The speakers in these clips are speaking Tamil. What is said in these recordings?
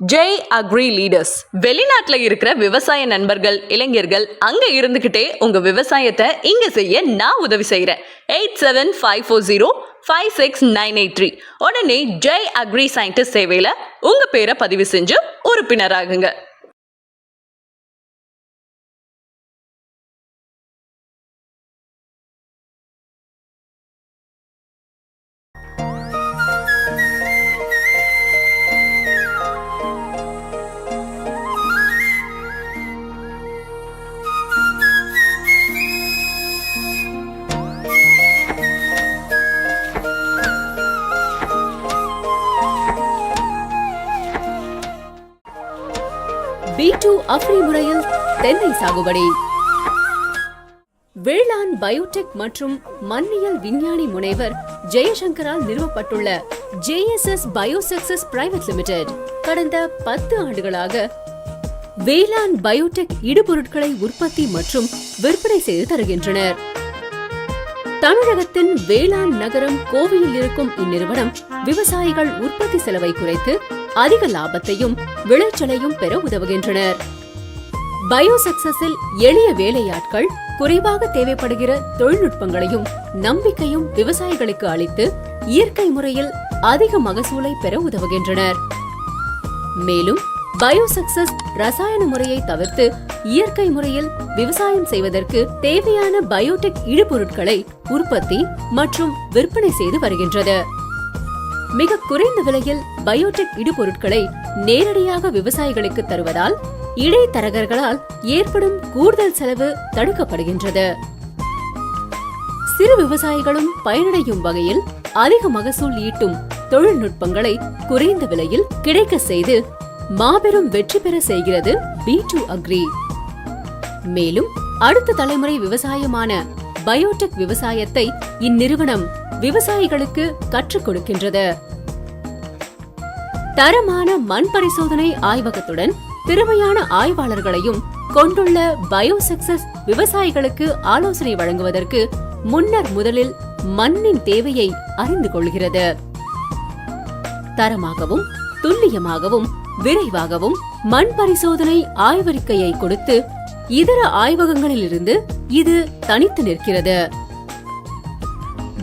ஜெய் அக்ரி லீடர்ஸ் வெளிநாட்டில் இருக்கிற விவசாய நண்பர்கள் இளைஞர்கள் அங்கே இருந்துக்கிட்டே உங்கள் விவசாயத்தை இங்கே செய்ய நான் உதவி செய்கிறேன் eight seven five four zero five six nine eight three உடனே ஜெய் அக்ரி சயின்டிஸ்ட் சேவையில் உங்கள் பேரை பதிவு செஞ்சு உறுப்பினராகுங்க. அப்படி முறையில் தென்னை சாகுபடி. வேளாண் பயோடெக் மற்றும் மண்ணியல் விஞ்ஞானி முனைவர் ஜெயசங்கரால் நிறுவப்பட்டுள்ள ஜேஎஸ்எஸ் பயோசக்சஸ் பிரைவேட் லிமிடெட் கடந்த பத்து ஆண்டுகளாக வேளாண் பயோடெக் இடுபொருட்களை உற்பத்தி மற்றும் விற்பனை செய்து தருகின்றனர். தமிழகத்தின் வேளாண் நகரம் கோவையில் இருக்கும் இந்நிறுவனம் விவசாயிகள் உற்பத்தி செலவை குறைத்து அதிக லாபத்தையும் விளைச்சலையும் பெற உதவுகின்றனர். பயோ சக்சஸில் எளிய வேலையாட்கள் குறைவாக தேவைப்படுகிற தொழில்நுட்பங்களையும் நம்பிக்கையும் விவசாயிகளுக்கு அளித்து இயற்கை முறையில் அதிக மகசூலை பெற உதவுகின்றனர். மேலும் பயோ சக்சஸ் ரசாயன முறையை தவிர்த்து இயற்கை முறையில் விவசாயம் செய்வதற்கு தேவையான பயோடெக் இடுபொருட்களை உற்பத்தி மற்றும் விற்பனை செய்து வருகின்றது. மிக குறைந்த விலையில் பயோடெக் இடுபொருட்களை நேரடியாக விவசாயிகளுக்கு தருவதால் இடைத்தரகர்களால் ஏற்படும் கூடுதல் செலவு தடுக்கப்படுகின்றது. சிறு விவசாயிகளும் பயனடையும் வகையில் அதிக மகசூல் ஈட்டும் தொழில்நுட்பங்களை குறைந்த விலையில் கிடைக்க செய்து மாபெரும் வெற்றி பெற செய்கிறது பி டூ அக்ரி. மேலும் அடுத்த தலைமுறை விவசாயமான பயோடெக் விவசாயத்தை இந்நிறுவனம் விவசாயிகளுக்கு கற்றுக் கொடுக்கின்றது. தரமான மண் பரிசோதனை ஆய்வகத்துடன் திறமையான ஆய்வாளர்களையும் கொண்டுள்ள பயோசக்சஸ் விவசாயிகளுக்கு ஆலோசனை வழங்குவதற்கு முன்னர் முதலில் மண்ணின் தேவையை அறிந்து கொள்கிறது. தரமாகவும் துல்லியமாகவும் விரைவாகவும் மண் பரிசோதனை ஆய்வறிக்கையை கொடுத்து இதர ஆய்வகங்களிலிருந்து இது தனித்து நிற்கிறது.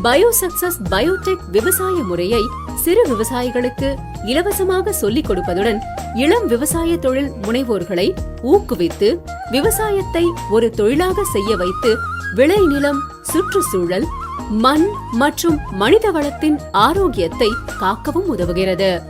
பயோசக்சஸ் பயோடெக் விவசாய முறையை சிறு விவசாயிகளுக்கு இலவசமாக சொல்லிக் கொடுப்பதுடன் இளம் விவசாய தொழில் முனைவோர்களை ஊக்குவித்து விவசாயத்தை ஒரு தொழிலாக செய்ய வைத்து விளைநிலம் சுற்றுச்சூழல் மண் மற்றும் மனித வளத்தின் ஆரோக்கியத்தை காக்கவும் உதவுகிறது.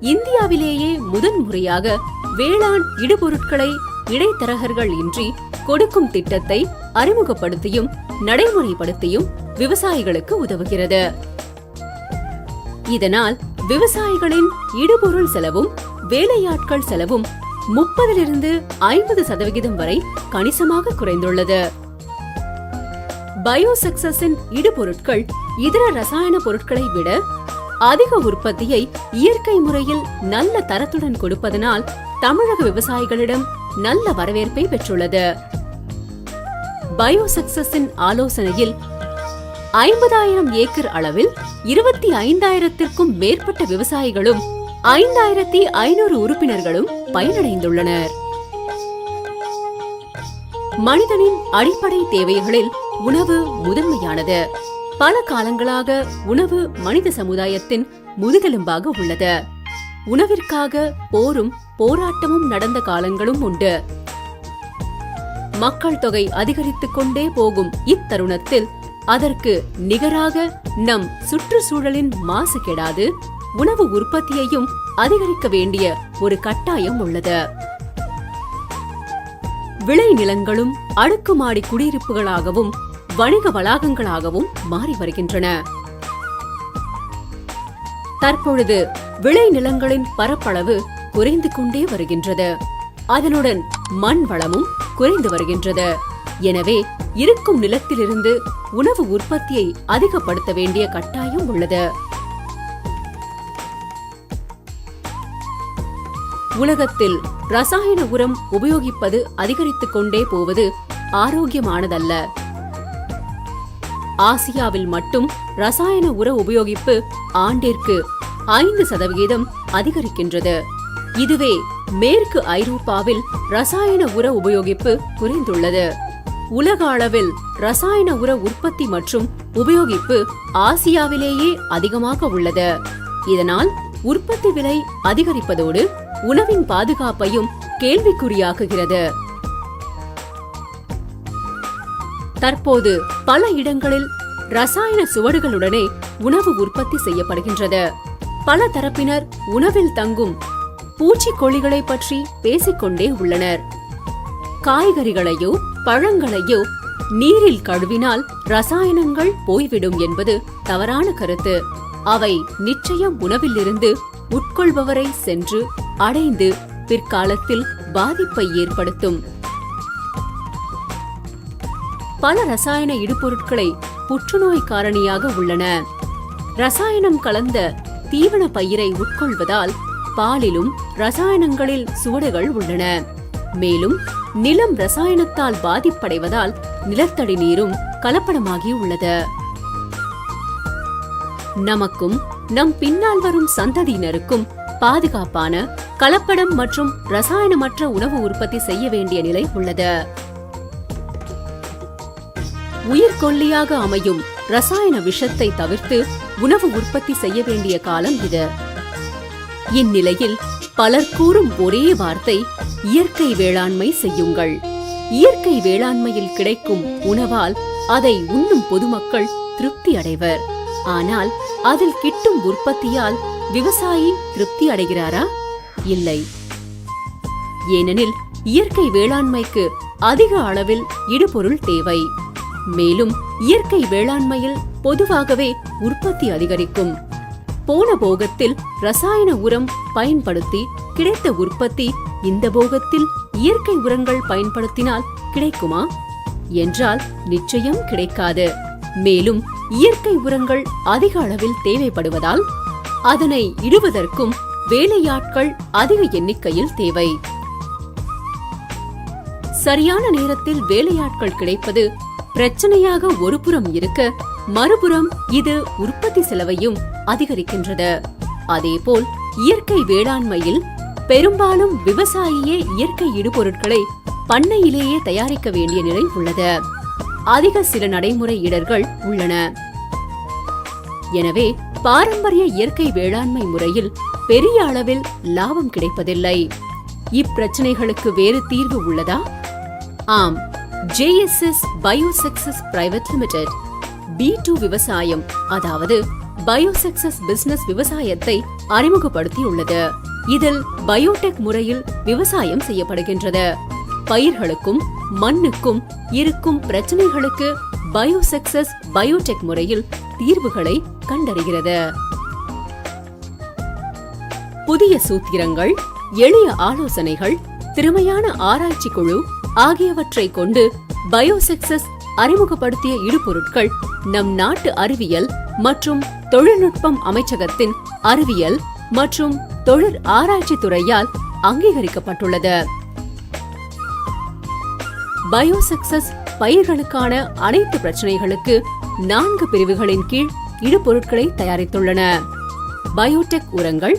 இந்தியாவிலேயே முதன்முறையாக வேளாண் இடுபொருட்களை இடைத்தரகர்கள் இன்றி கொடுக்கும் திட்டத்தை அறிமுகப்படுத்தியும் நடைமுறைப்படுத்தியும் விவசாயிகளுக்கு உதவுகிறது. இதனால் விவசாயிகளின் இடுபொருள் செலவும் வேலையாட்கள் செலவும் முப்பதிலிருந்து ஐம்பது சதவிகிதம் வரை கணிசமாக குறைந்துள்ளது. பயோசக்சஸின் இடுபொருட்கள் இதர ரசாயன பொருட்களை விட அதிக உற்பத்தியை இயற்கை முறையில் நல்ல தரத்துடன் கொடுப்பதனால் தமிழக விவசாயிகளிடம் நல்ல வரவேற்பை பெற்றுள்ளது. பயோசக்சஸின் ஆலோசனையில் ஐம்பதாயிரம் ஏக்கர் அளவில் இருபத்தி ஐந்தாயிரத்திற்கும் மேற்பட்ட விவசாயிகளும் ஐந்தாயிரத்தி ஐநூறு உறுப்பினர்களும் பயனடைந்துள்ளனர். மனிதனின் அடிப்படை தேவைகளில் உணவு முதன்மையானது. பல காலங்களாக உணவு மனித சமுதாயத்தின் முதுகெலும்பாக உள்ளது. உணவிற்காக போரும் போராட்டமும் நடந்த காலங்களும் உண்டு. மக்கள் தொகை அதிகரித்துக் கொண்டே போகும் இத்தருணத்தில் அதற்கு நிகராக நம் சுற்றுச்சூழலின் மாசு கெடாது உணவு உற்பத்தியையும் அதிகரிக்க வேண்டிய ஒரு கட்டாயம் உள்ளது. விளை நிலங்களும் அடுக்குமாடி குடியிருப்புகளாகவும் வணிக வளாகங்களாகவும் மாறி வருகின்றன. தற்பொழுது விளை நிலங்களின் பரப்பளவு குறைந்து கொண்டே வருகின்றது. அதனுடன் மண் வளமும் குறைந்து வருகின்றது. எனவே இருக்கும் நிலத்திலிருந்து உணவு உற்பத்தியை அதிகப்படுத்த வேண்டிய கட்டாயம் உள்ளது. உலகத்தில் ரசாயன உரம் உபயோகிப்பது அதிகரித்துக் கொண்டே போவது ஆரோக்கியமானதல்ல. ஆசியாவில் மட்டும் ரசாயன உர உபயோகிப்பு ஆண்டிற்கு ஐந்து சதவிகிதம் அதிகரிக்கின்றது. இதுவே மேற்கு ஐரோப்பாவில் ரசாயன உர உபயோகிப்பு குறைந்துள்ளது. உலக அளவில் ரசாயன உர உற்பத்தி மற்றும் உபயோகிப்பு ஆசியாவிலேயே அதிகமாக உள்ளது. இதனால் உற்பத்தி விலை அதிகரிப்பதோடு உணவின் பாதுகாப்பையும் கேள்விக்குறியாக்குகிறது. தற்போது பல இடங்களில் ரசாயன சுவடுகளுடனே உணவு உற்பத்தி செய்யப்படுகின்றது. பல தரப்பினர் உணவில் தங்கும் பூச்சிக்கொல்லிகளை பற்றி பேசிக்கொண்டே உள்ளனர். காய்கறிகளையோ பழங்களையோ நீரில் கழுவினால் ரசாயனங்கள் போய்விடும் என்பது தவறான கருத்து. அவை நிச்சயம் உணவிலிருந்து உட்கொள்பவரை சென்று அடைந்து பிற்காலத்தில் பாதிப்பை ஏற்படுத்தும். பல ரசாயன இடுபொருட்களை புற்றுநோய் காரணியாக உள்ளன. ரசாயனம் கலந்த தீவன பயிரை உட்கொள்வதால் பாலிலும் ரசாயனங்களில் சுவடுகள் உள்ளன. மேலும் நிலம் ரசாயனத்தால் பாதிப்படைவதால் நிலத்தடி நீரும் கலப்படமாகி உள்ளது. நமக்கும் நம் பின்னால் வரும் சந்ததியினருக்கும் பாதுகாப்பான கலப்படம் மற்றும் ரசாயனமற்ற உணவு உற்பத்தி செய்ய வேண்டிய நிலை உள்ளது. உயிர்கொல்லியாக அமையும் ரசாயன விஷத்தை தவிர்த்து உணவு உற்பத்தி செய்ய வேண்டிய காலம் இது. இந்நிலையில் பலர் கூறும் ஒரே வார்த்தை இயற்கை வேளாண்மை செய்யுங்கள். இயற்கை வேளாண்மையில் கிடைக்கும் உணவால் அதை உண்ணும் பொதுமக்கள் திருப்தி அடைவர். ஆனால் அதில் கிட்டும் உற்பத்தியால் விவசாயி திருப்தி அடைகிறாரா? இல்லை. ஏனெனில் இயற்கை வேளாண்மைக்கு அதிக அளவில் இடுபொருள் தேவை. மேலும் இயற்கை வேளாண்மையில் பொதுவாகவே உற்பத்தி அதிகரிக்கும். போன போகத்தில் ரசாயன உரம் பயன்படுத்தி கிடைத்த உற்பத்தி இந்த போகத்தில் இயற்கை உரங்கள் பயன்படுத்தினால் கிடைக்குமா? என்றால் நிச்சயம் கிடைக்காது. மேலும் இயற்கை உரங்கள் அதிக அளவில் தேவைப்படுவதால் அதனை இடுவதற்கும் வேலையாட்கள் அதிக எண்ணிக்கையில் தேவை. சரியான நேரத்தில் வேலையாட்கள் கிடைப்பது பிரச்சனையாக ஒருபுறம் இருக்க மறுபுறம் இது உற்பத்தி செலவையும் அதிகரிக்கின்றது. அதேபோல் இயற்கை வேளாண்மையில் பெரும்பாலும் விவசாயியே இயற்கை இடுபொருட்களை பண்ணையிலேயே தயாரிக்க வேண்டிய நிலை உள்ளது. அதிக சில நடைமுறை இடர்கள் உள்ளன. எனவே பாரம்பரிய இயற்கை வேளாண்மை முறையில் பெரிய அளவில் லாபம் கிடைப்பதில்லை. இப்பிரச்சனைகளுக்கு வேறு தீர்வு உள்ளதா? ஆம். JSS bio success private limited P two விவசாயம் அதாவது பயோசக்சஸ் பிசினஸ் விவசாயத்தை அறிமுகப்படுத்தியுள்ளது. இதில் பயோடெக் முறையில் விவசாயம் செய்யப்படுகின்றது. பயிர்களுக்கும் மண்ணுக்கும் இருக்கும் பிரச்சனைகளுக்கு பயோசக்சஸ் பயோடெக் முறையில் தீர்வுகளை கண்டறிகிறது. புதிய சூத்திரங்கள் எளிய ஆலோசனைகள் திறமையான ஆராய்ச்சி குழு ஆகியவற்றை கொண்டு பயோசக்சஸ் அறிமுகப்படுத்திய இடுபொருட்கள் நம் நாட்டு அறிவியல் மற்றும் தொழில்நுட்பம் அமைச்சகத்தின் அறிவியல் மற்றும் தொழில் ஆராய்ச்சி துறையால் அங்கீகரிக்கப்பட்டுள்ளது. பயோசக்சஸ் பயிர்களுக்கான அனைத்து பிரச்சனைகளுக்கு நான்கு பிரிவுகளின் கீழ் இடுபொருட்களை தயாரித்துள்ளன. பயோடெக் உரங்கள்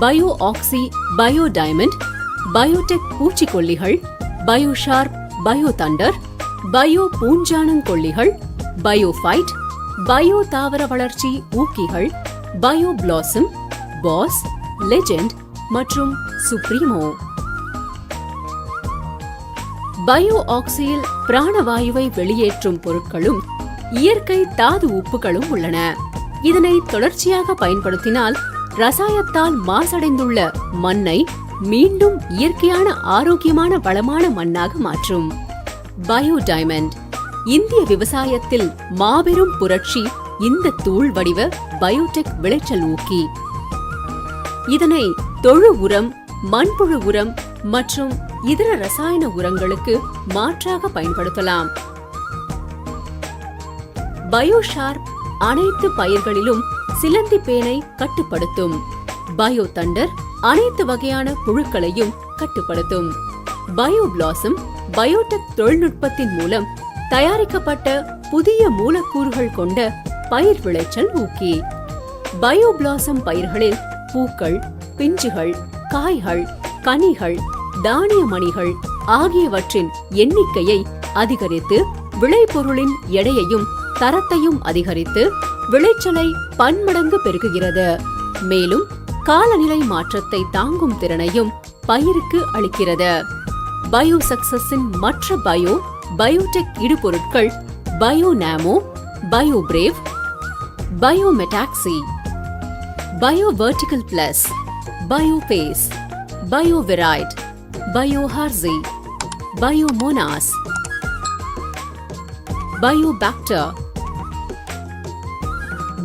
bio oxy bio diamond biotech பூச்சிக்கொல்லிகள் bio sharp bio thunder bio பூஞ்சானங்கொல்லிகள் பயோஃபைட் bio தாவர வளர்ச்சி ஊக்கிகள் பயோ பிளாசம் பாஸ் லெஜெண்ட் மற்றும் சுப்ரீமோ. பயோ ஆக்சியில் பிராணவாயுவை வெளியேற்றும் பொருட்களும் இயற்கை தாது உப்புகளும் உள்ளன. இதனை தொடர்ச்சியாக பயன்படுத்தினால் ரசாயத்தால் மாசடைந்துள்ள மண்ணை மீண்டும் இயற்கையான ஆரோக்கியமான வளமான மண்ணாக மாற்றும். Bio diamond. இந்திய விவசாயத்தில் மாபெரும் புரட்சி இந்த தூள் வடிவ பயோடெக் விளைச்சல் ஊக்கி. இதனை தொழு உரம் மண்புழு உரம் மற்றும் இதர ரசாயன உரங்களுக்கு மாற்றாக பயன்படுத்தலாம். பயோஷார்ப் அனைத்து பயிர்களிலும் சிலந்தி பேனை கட்டுப்படுத்தும். பயோ தண்டர் அனைத்து வகையான புழுக்களையும் கட்டுப்படுத்தும். பயோ பிளாசம் பயோடெக் தொழில்நுட்பத்தின் மூலம் தயாரிக்கப்பட்ட புதிய மூலக்கூறுகள் கொண்ட பயிர் விளைச்சல் ஊக்கி. பயோ பிளாசம் பயிர்களில் பூக்கள் பிஞ்சுகள் காய்கள் கனிகள் தானிய மணிகள் ஆகியவற்றின் எண்ணிக்கையை அதிகரித்து விளைபொருளின் எடையையும் தரத்தையும் அதிகரித்து விளைச்சலை பன்மடங்கு பெருகுகிறது. மேலும் காலநிலை மாற்றத்தை தாங்கும் திறனையும் பயிருக்கு அளிக்கிறது. பயோ சக்சஸின் மற்ற பயோ பயோடெக் இடுபொருட்கள் பயோ நாமோ bio brave bio மெட்டாக்சி bio vertical plus bio base bio வெரைட் bio ஹார்சி bio Mona's bio factor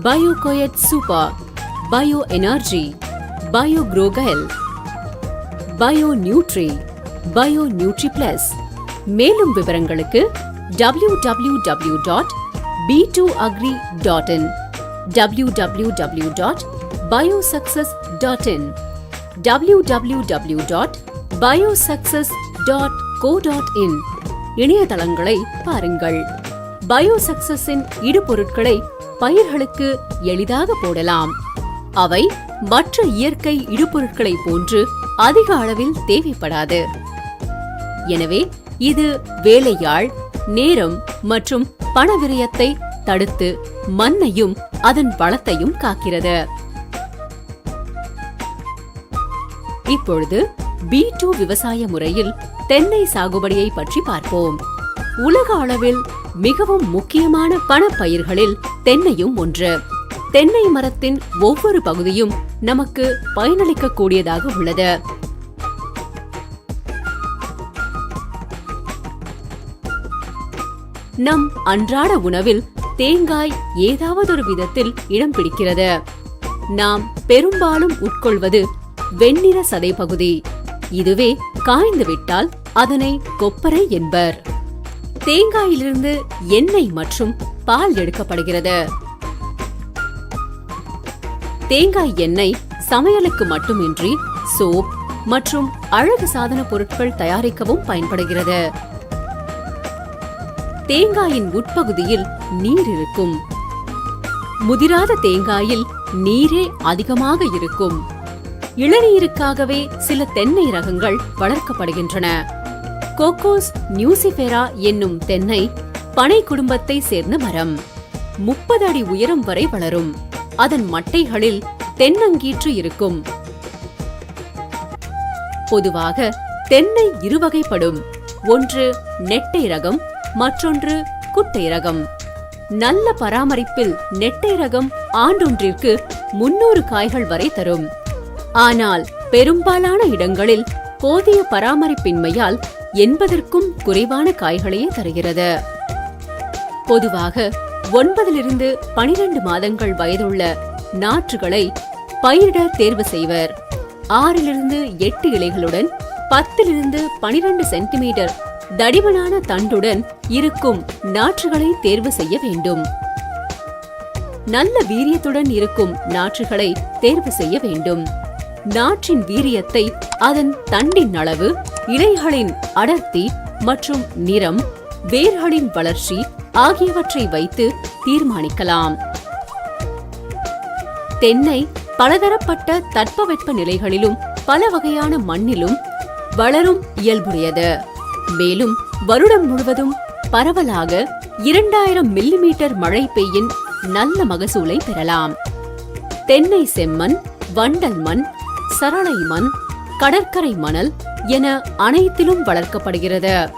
bio கோயட் super bio energy bio குரோகல் bio nutri bio nutri plus மேலும் விவரங்களுக்கு W W W dot P two agri dot in W W W dot bio success dot in W W W dot bio success dot co dot in இணையதளங்களை பாருங்கள். பயோ சக்சஸின் இடுபொருட்களை பயிர்களுக்கு எளிதாக போடலாம். அவை மற்ற இயற்கை இடுபொருட்களை போன்று அதிக அளவில் தேவைப்படாது. எனவே இது வேலையாள் நேரம் மற்றும் பண விரயத்தை தடுத்து மண்ணையும் அதன் வளத்தையும் காக்கிறது. இப்பொழுது பி டூ விவசாய முறையில் தென்னை சாகுபடியை பற்றி பார்ப்போம். உலக அளவில் மிகவும் முக்கியமான பணப்பயிர்களில் தென்னையும் ஒன்று. தென்னை மரத்தின் ஒவ்வொரு பகுதியும் நமக்கு பயனளிக்கக்கூடியதாக உள்ளது. நம் அன்றாட உணவில் தேங்காய் ஏதாவது ஒரு விதத்தில் இடம் பிடிக்கிறது. நாம் பெரும்பாலும் உட்கொள்வது வெண்ணிற சதை பகுதி. இதுவே காய்ந்துவிட்டால் அதனை கொப்பரை என்பர். தேங்காயிலிருந்து எண்ணெய் மற்றும் பால் எடுக்கப்படுகிறது. தேங்காய் எண்ணெய் சமையலுக்கு மட்டுமின்றி சோப் மற்றும் அழகு சாதன பொருட்கள் தயாரிக்கவும் பயன்படுகிறது. தேங்காயின் உட்பகுதியில் நீர் இருக்கும் முதிராத தேங்காயில் நீரே அதிகமாக இருக்கும். இளநீருக்காகவே சில தென்னை ரகங்கள் வளர்க்கப்படுகின்றன. கோகோஸ் நியூசிபெரா என்னும் தென்னை பனை குடும்பத்தை சேர்ந்த மரம். முப்பது அடி உயரம் வரை வளரும். அதன் மட்டைகளில் தென்னங்கீற்று இருக்கும். பொதுவாக தென்னை இருவகைப்படும். ஒன்று நெட்டை ரகம் மற்றொன்று குட்டை ரகம் நல்ல பராமரிப்பில் நெட்டை ரகம் ஆண்டொன்றிற்கு முன்னூறு காய்கள் வரை தரும். ஆனால் பெரும்பாலான இடங்களில் போதிய பராமரிப்பின்மையால் எண்பதற்கும் குறைவான காய்களையே தருகிறது. பொதுவாக ஒன்பதிலிருந்து பனிரெண்டு மாதங்கள் வயதுள்ள நாற்றுகளை பயிரிட தேர்வு செய்வர். ஆறிலிருந்து எட்டு இலைகளுடன் பத்திலிருந்து பனிரெண்டு சென்டிமீட்டர் தடிமனான தண்டுடன் இருக்கும் நாற்றுகளை தேர்வு செய்ய வேண்டும். நல்ல வீரியத்துடன் இருக்கும் நாற்றுகளை தேர்வு செய்ய வேண்டும். நாற்றின் வீரியத்தை அதன் தண்டின் அளவு இலைகளின் அடர்த்தி மற்றும் நிறம் வேர்களின் வளர்ச்சி ஆகியவற்றை வைத்து தீர்மானிக்கலாம். தென்னை பலதரப்பட்ட தட்பவெப்ப நிலைகளிலும் பல வகையான மண்ணிலும் வளரும் இயல்புடையது. மேலும் வருடம் முழுவதும் பரவலாக இரண்டாயிரம் மில்லிமீட்டர் மழை பெய்யின் நல்ல மகசூலை பெறலாம். தென்னை செம்மண் வண்டல் மண் சரளை மண் கடற்கரை மணல் என அனைத்திலும் வளர்க்கப்படுகிறது.